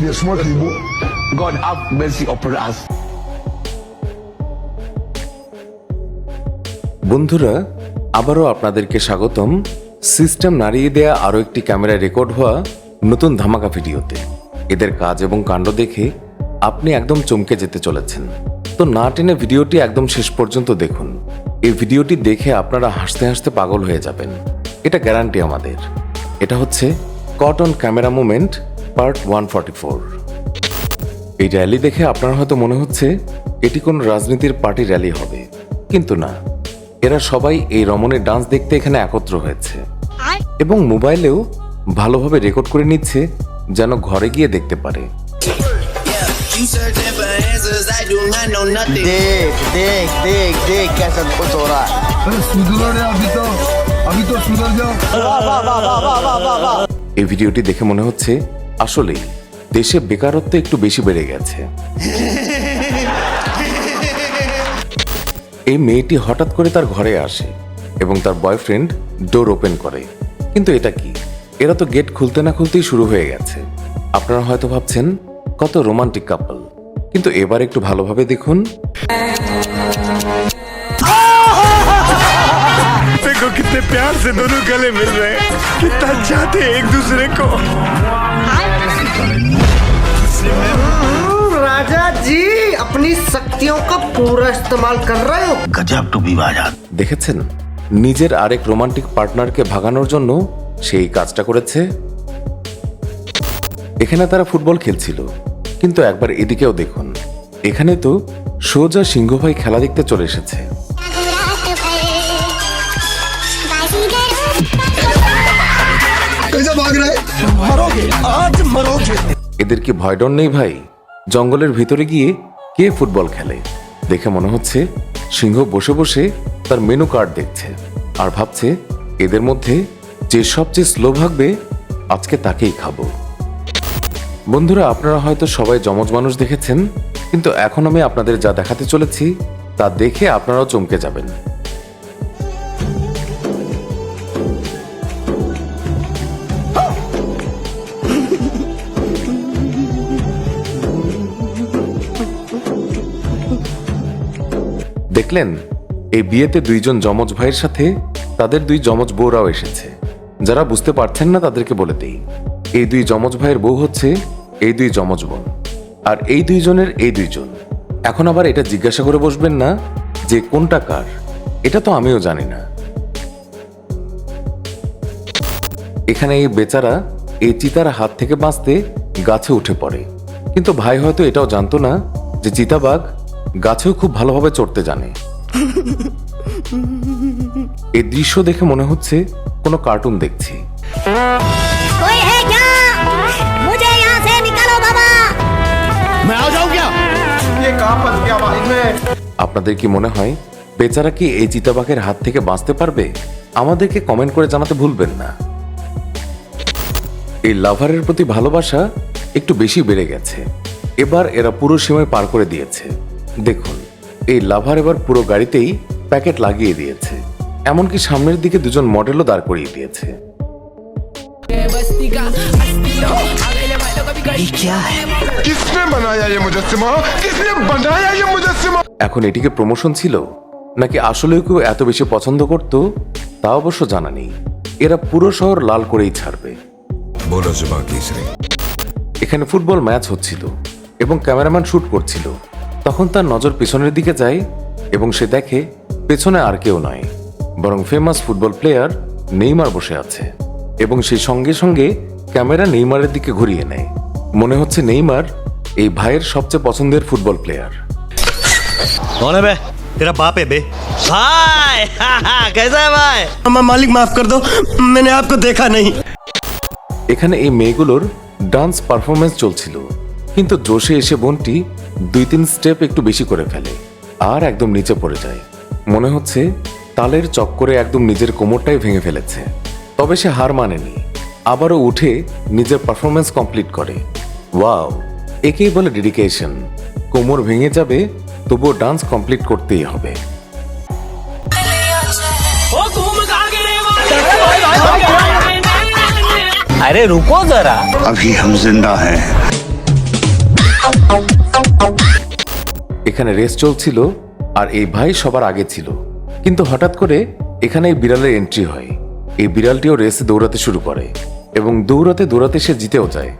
It is smart people. God have mercy upon us. বন্ধুরা আবারও আপনাদেরকে স্বাগতম। সিস্টেম নাড়িয়ে দেয়া আরও একটি ক্যামেরায় রেকর্ড হওয়া নতুন ধামাকা ভিডিওতে। এদের কাজ এবং কাণ্ড দেখে আপনি একদম চমকে যেতে চলেছেন। তো না টেনে ভিডিওটি একদম শেষ পর্যন্ত দেখুন। এই ভিডিওটি দেখে আপনারা হাসতে হাসতে পাগল হয়ে যাবেন। এটা গ্যারান্টি আমাদের। এটা হচ্ছে cotton camera movement part one forty four এই র্যালি দেখে আপনার হয়তো মনে হচ্ছে এটি কোন রাজনীতির পার্টি র্যালি হবে। কিন্তু না এরা সবাই এই রমণের ডান্স দেখতে এখানে একত্র হয়েছে। এবং মোবাইলেও ভালোভাবে রেকর্ড করে নিচ্ছে যেন ঘরে গিয়ে দেখতে পারে। এই ভিডিওটি দেখে মনে হচ্ছে আসলেই দেশে বেকারত্ব একটু বেশি বেড়ে গেছে এই মেয়েটি হঠাৎ করে তার ঘরে আসে এবং তার বয়ফ্রেন্ড ডোর ওপেন করে কিন্তু এটা কি এরা তো গেট খুলতে না খুলতেই শুরু হয়ে গেছে আপনারা হয়তো ভাবছেন কত রোমান্টিক কাপল কিন্তু এবার একটু ভালোভাবে দেখুন देखो कितने प्यार से दोनों गले मिल रहे हैं कितना चाहते हैं एक दूसरे को अपनी शक्तियों का पूरा इस्तेमाल कर रहे हो गजब टू भी बाजा দেখেছেন নিজের আরেক রোমান্টিক পার্টনারকে ভাগানোর জন্য সেই কাজটা করেছে এখানে তারা ফুটবল খেলছিল কিন্তু একবার এদিকেও দেখুন এখানে তো সোজা সিংহ ভাই খেলা দেখতে চলে এসেছে कैसे भाग रहे এদের কি ভয় ডর নেই ভাই জঙ্গলের ভিতরে গিয়ে কে ফুটবল খেলে? দেখে মনে হচ্ছে সিংহ বসে বসে তার মেনু কার্ড দেখছে আর ভাবছে এদের মধ্যে যে সবচেয়ে স্লো ভাগবে, আজকে তাকেই খাব। বন্ধুরা, আপনারা হয়তো সবাই জমজ মানুষ দেখেছেন, কিন্তু এখন আমি আপনাদের যা দেখাতে চলেছি, তা দেখে আপনারাও চমকে যাবেন। দেখলেন, এই বিয়েতে দুইজন যমজ ভাইয়ের সাথে তাদের দুই যমজ বউরাও এসেছে। যারা বুঝতে পারছেন না তাদেরকে বলে দেই। এই দুই যমজ ভাইয়ের বউ হচ্ছে এই দুই যমজ বোন। আর এই দুইজনের এই দুইজন। এখন আবার এটা জিজ্ঞাসা করে বসবেন না যে কোনটা কার। এটা তো আমিও জানি না। এখানে এই বেচারা এই চিতার হাত থেকে বাঁচতে গাছে উঠে পড়ে। কিন্তু ভাই হয়তো এটাও জানতো না যে চিতাবাঘ গাছেও খুব ভালোভাবে চড়তে জানে। এ দৃশ্য দেখে মনে হচ্ছে কোনো কার্টুন দেখছি। আপনাদের কি মনে হয় বেচারা কি এই চিতাবাঘের হাত থেকে বাঁচতে পারবে? আমাদেরকে কমেন্ট করে জানাতে ভুলবেন না। এই লাভারের প্রতি ভালোবাসা একটু বেশি বেড়ে গেছে। এবার এরা পুরো সীমায় পার করে দিয়েছে। দেখুন এই লাভার এবার পুরো গাড়িতেই প্যাকেট লাগিয়ে দিয়েছে। এমনকি সামনের দিকে দুজন মডেলও দাঁড় করিয়ে দিয়েছে। এখন এটিকে প্রমোশন ছিল? নাকি আসলে কেউ এত বেশি পছন্দ করত? তা অবশ্য জানা নেই। এরা পুরো শহর লাল করেই ছাড়বে। এখানে ফুটবল ম্যাচ হচ্ছিল এবং ক্যামেরাম্যান শুট করছিল। তখন তার নজর পেছনের দিকে যায় এবং সে দেখে পেছনে আর কেউ নয় বরং ফেমাস ফুটবল প্লেয়ার নেইমার বসে আছে এবং সে সঙ্গে সঙ্গে ক্যামেরা নেইমারের দিকে ঘুরিয়ে নেয় মনে হচ্ছে নেইমার এই ভাইয়ের সবচেয়ে পছন্দের ফুটবল প্লেয়ার कौन है बे तेरा बाप है बे भाई कैसा है भाई मालिक माफ कर दो मैंने आपको देखा नहीं এখানে এই মেয়েগুলোর ডান্স পারফরমেন্স চলছিল কিন্তু জোশে এসে বোনটি দুই তিন স্টেপ একটু বেশি করে ফেলে আর একদম নিচে পড়ে যায় মনে হচ্ছে তালের চক্করে একদম নিজের কোমরটাই ভেঙে ফেলেছে তবে সে হার মানেনি আবারও উঠে নিজের পারফরমেন্স কমপ্লিট করে ওয়াও একেই বলে ডেডিকেশন কোমর ভেঙে যাবে তবুও ডান্স কমপ্লিট করতেই হবে अरे रुको जरा अभी हम जिंदा हैं এখানে রেস চলছিল আর এই ভাই সবার আগে ছিল। কিন্তু হঠাৎ করে এখানে এই বিড়ালের এন্ট্রি হয়। এই বিড়ালটিও রেসে দৌড়াতে শুরু করে এবং দৌড়াতে দৌড়াতে সে জিতেও যায়।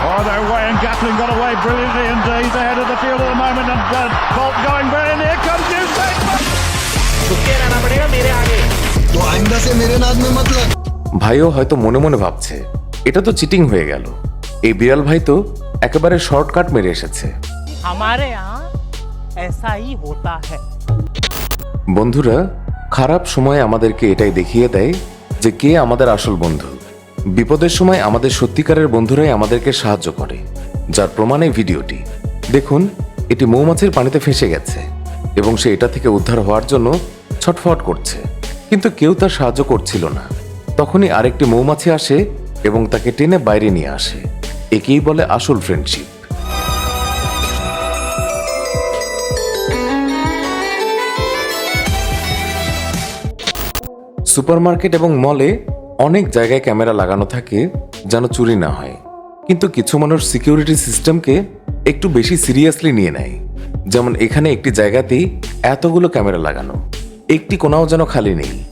Oh, uh. ভাইও হয়তো মনে মনে ভাবছে এটা তো চিটিং হয়ে গেল। এই বিড়াল ভাই তো একেবারে শর্টকাট মেরে এসেছে। हमारे यहाँ ऐसा ही होता है বন্ধুরা খারাপ সময় আমাদেরকে এটাই দেখিয়ে দেয় যে কে আমাদের আসল বন্ধু বিপদের সময় আমাদের সত্যিকারের বন্ধুরাই আমাদেরকে সাহায্য করে যার প্রমাণ এই ভিডিওটি দেখুন এটি মৌমাছির পানিতে ফেসে গেছে এবং সে এটা থেকে উদ্ধার হওয়ার জন্য ছটফট করছে কিন্তু কেউ তার সাহায্য করছিল না তখনই আরেকটি মৌমাছি আসে এবং তাকে টেনে বাইরে নিয়ে আসে একেই বলে আসল ফ্রেন্ডশিপ সুপারমার্কেট এবং মলে অনেক জায়গায় ক্যামেরা লাগানো থাকে যেন চুরি না হয়। কিন্তু কিছু মানুষ সিকিউরিটি সিস্টেমকে একটু বেশি সিরিয়াসলি নিয়ে নেয়। যেমন এখানে একটি জায়গাতেই এতগুলো ক্যামেরা লাগানো। একটি কোনাও যেন খালি নেই।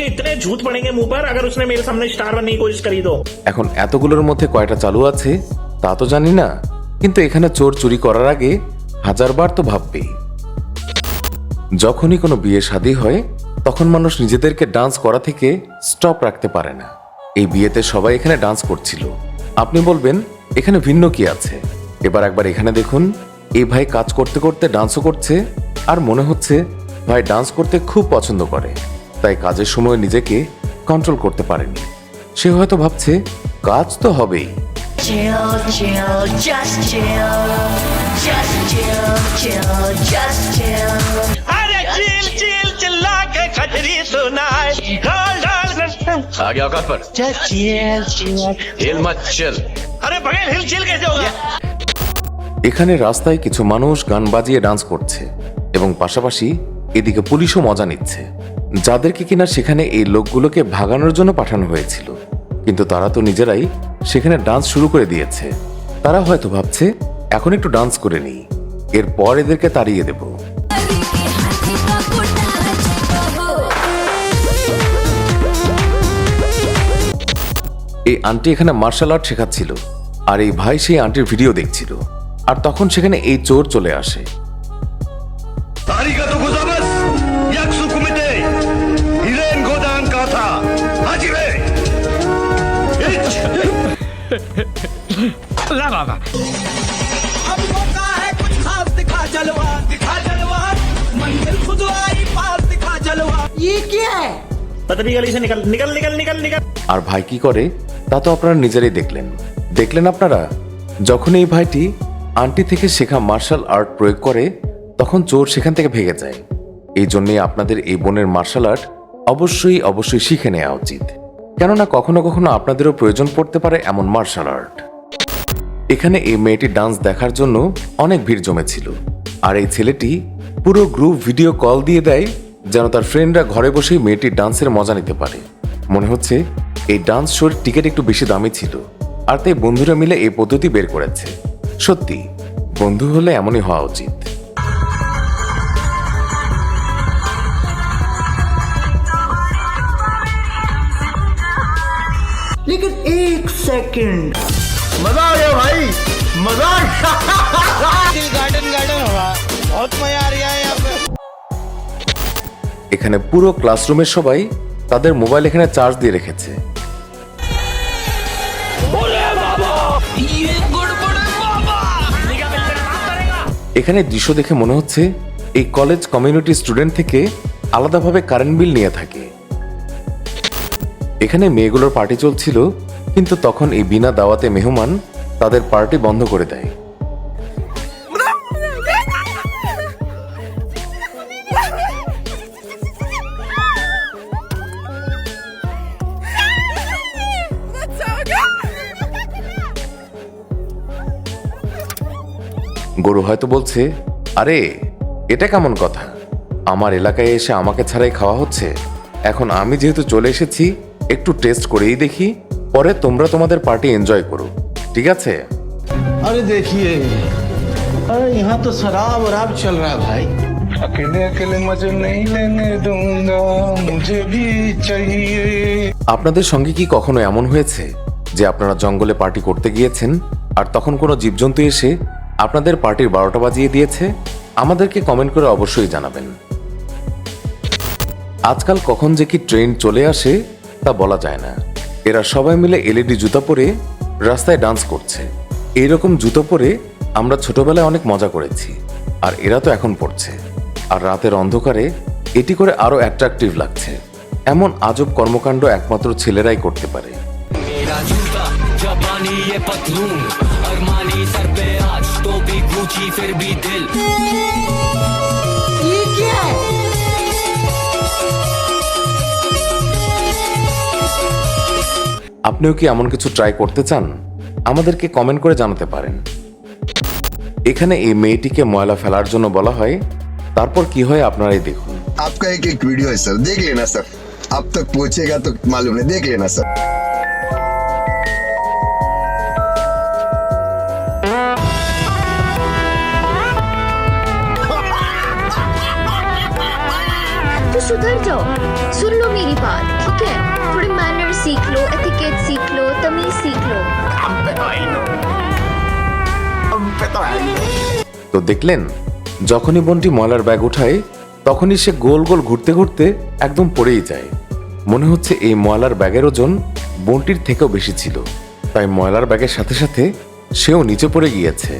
उसके इतने झूठ पड़ेंगे मुंह पर अगर उसने मेरे सामने स्टार बनने की कोशिश करी तो এখন এতগুলোর মধ্যে কয়টা চালু আছে তা তো জানি না কিন্তু এখানে চোর চুরি করার আগে হাজারবার তো ভাববেই যখনই কোনো বিয়ে শাদী হয় তখন মানুষ নিজেদেরকে ডান্স করা থেকে স্টপ রাখতে পারে না এই বিয়েতে সবাই এখানে ডান্স করছিল আপনি বলবেন এখানে ভিন্ন কি আছে এবার একবার এখানে দেখুন এই ভাই কাজ করতে করতে ডান্সও করছে আর মনে হচ্ছে ভাই ডান্স করতে খুব পছন্দ করে তাই কাজের সময় নিজেকে কন্ট্রোল করতে পারেনি সে হয়তো ভাবছে কাজ তো হবেই Chill, chill, just chill. Just chill, chill, just chill. अरे चिल चिल चिल्ला के खजरी सुनाए डाल डाल आ गया औकात पर just chill chill हिल मत चल अरे बगैर हिल चिल कैसे होगा এখানে রাস্তায় কিছু মানুষ গান বাজিয়ে ডান্স করছে এবং পাশাপাশি এদিকে পুলিশও মজা নিচ্ছে যাদেরকে কিনা সেখানে এই লোকগুলোকে ভাগানোর জন্য পাঠানো হয়েছিল। কিন্তু তারা তো নিজেরাই সেখানে ডান্স শুরু করে দিয়েছে। তারা হয়তো ভাবছে, এখন একটু ডান্স করে নিই। এরপর এদেরকে তাড়িয়ে দেব। এই আন্টি এখানে মার্শাল আর্ট শেখাচ্ছিল। আর এই ভাই সেই আন্টির ভিডিও দেখছিল। আর তখন সেখানে এই চোর চলে আসে। अब मौका है कुछ खास दिखा जलवा दिखा जलवा मंजिल खुद आई पास दिखा जलवा ये क्या है पतली गली से निकल निकल निकल निकल निकल আর ভাই কি করে তা তো আপনারা নিজেরাই দেখলেন দেখলেন আপনারা যখন এই ভাইটি আন্টি থেকে শেখা মার্শাল আর্ট প্রয়োগ করে তখন চোর সেখান থেকে ভেগে যায় এই জন্যই আপনাদের এই বোনের মার্শাল আর্ট অবশ্যই অবশ্যই শিখে নেওয়া উচিত কেননা কখনো কখনো আপনাদেরও প্রয়োজন পড়তে পারে এমন মার্শাল আর্ট এখানে এই মেয়েটির ডান্স দেখার জন্য অনেক ভিড় জমেছিল। আর এই ছেলেটি পুরো গ্রুপ ভিডিও কল দিয়ে দেয় যেন তার ফ্রেন্ডরা ঘরে বসেই মেয়েটির ডান্সের মজা নিতে পারে। মনে হচ্ছে এই ডান্স শোর টিকিট একটু বেশি দামি ছিল। আর তাই বন্ধুরা মিলে এই পদ্ধতি বের করেছে। সত্যি, বন্ধু হলে এমনই হওয়া উচিত। लेकिन एक सेकंड मजा आ गया भाई मजा आ गया गार्डन गार्डन हो रहा बहुत मजा आ रहा है यहाँ पे এখানে পুরো ক্লাসরুমের সবাই তাদের মোবাইল এখানে চার্জ দিয়ে রেখেছে এখানে দৃশ্য দেখে মনে হচ্ছে এই কলেজ কমিউনিটি স্টুডেন্ট থেকে আলাদাভাবে কারেন্ট বিল নিয়ে থাকে এখানে মেয়েগুলোর পার্টি চলছিল, কিন্তু তখন এই বিনা দাওয়াতে মেহমান তাদের পার্টি বন্ধ করে দেয়। গরু হয়তো বলছে, আরে, এটা কেমন কথা? আমার এলাকায় এসে আমাকে ছাড়াই খাওয়া হচ্ছে। এখন আমি যেহেতু চলে এসেছি একটু টেস্ট করেই দেখি পরে তোমরা তোমাদের পার্টি এনজয় করো ঠিক আছে अरे देखिए अरे यहाँ तो शराब वराब चल रहा है भाई अकेले अकेले मजे नहीं लेने दूंगा मुझे भी चाहिए আপনাদের সঙ্গে কি কখনো এমন হয়েছে যে আপনারা জঙ্গলে পার্টি করতে গিয়েছেন আর তখন কোনো জীবজন্তু এসে আপনাদের পার্টির বারোটা বাজিয়ে দিয়েছে আমাদেরকে কমেন্ট করে অবশ্যই জানাবেন আজকাল কখন যে কি ট্রেন্ড চলে আসে তা বলা যায় না। এরা সবাই মিলে এলইডি জুতা পরে রাস্তায় ডান্স করছে। এইরকম জুতো পরে আমরা ছোটবেলায় অনেক মজা করেছি, আর এরা তো এখন পড়ছে। আর রাতের অন্ধকারে এটি করে আরও অ্যাট্রাকটিভ লাগছে। এমন আজব কর্মকাণ্ড একমাত্র ছেলেরাই করতে পারে। আপনিও কি এমন কিছু ট্রাই করতে চান আমাদেরকে কমেন্ট করে জানাতে পারেন এখানে এই মেয়েটিকে ময়লা ফেলার জন্য বলা হয় তারপর কি হয় আপনারাই দেখুন आपका एक एक वीडियो है सर देख लेना सर अब तक पहुंचेगा तो मालूम नहीं देख लेना सर तो सुधर जाओ सुन लो मेरी बात ठीक है थोड़े मैनर सीख लो ক্রিকেট শিখলো তুমি শিখলো তো দেখলেন যখনই বোনটি ময়লার ব্যাগ উঠায় তখনই সে গোল গোল ঘুরতে ঘুরতে একদম পড়েই যায়। মনে হচ্ছে এই ময়লার ব্যাগের ওজন বোনটির থেকেও বেশি ছিল। তাই ময়লার ব্যাগের সাথে সাথে সেও নিচে পড়ে গিয়েছে।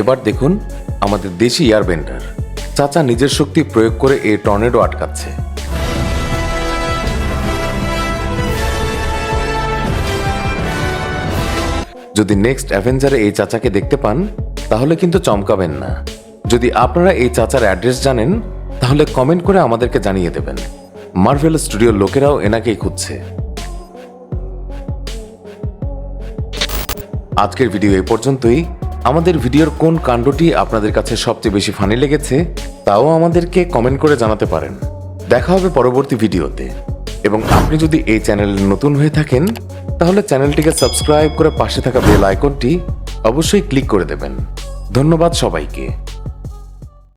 এবার দেখুন আমাদের দেশি এয়ারবেন্ডার। চাচা নিজের শক্তি প্রয়োগ করে এই টর্নেডো আটকাচ্ছে। যদি নেক্সট অ্যাভেঞ্জারে এই চাচাকে দেখতে পান, তাহলে কিন্তু চমকাবেন না। যদি আপনারা এই চাচার অ্যাড্রেস জানেন, তাহলে কমেন্ট করে আমাদেরকে জানিয়ে দেবেন। মার্ভেল স্টুডিওর লোকেরাও এনাকেই খুঁজছে। আজকের ভিডিও এই পর্যন্তই। আমাদের ভিডিওর কোন কাণ্ডটি আপনাদের কাছে সবচেয়ে বেশি ফানি লেগেছে, তাও আমাদেরকে কমেন্ট করে জানাতে পারেন। দেখা হবে পরবর্তী ভিডিওতে। এবং আপনি যদি এই চ্যানেলে নতুন হয়ে থাকেন তাহলে চ্যানেলটিকে সাবস্ক্রাইব করে পাশে থাকা বেল আইকনটি অবশ্যই ক্লিক করে দেবেন। ধন্যবাদ সবাইকে।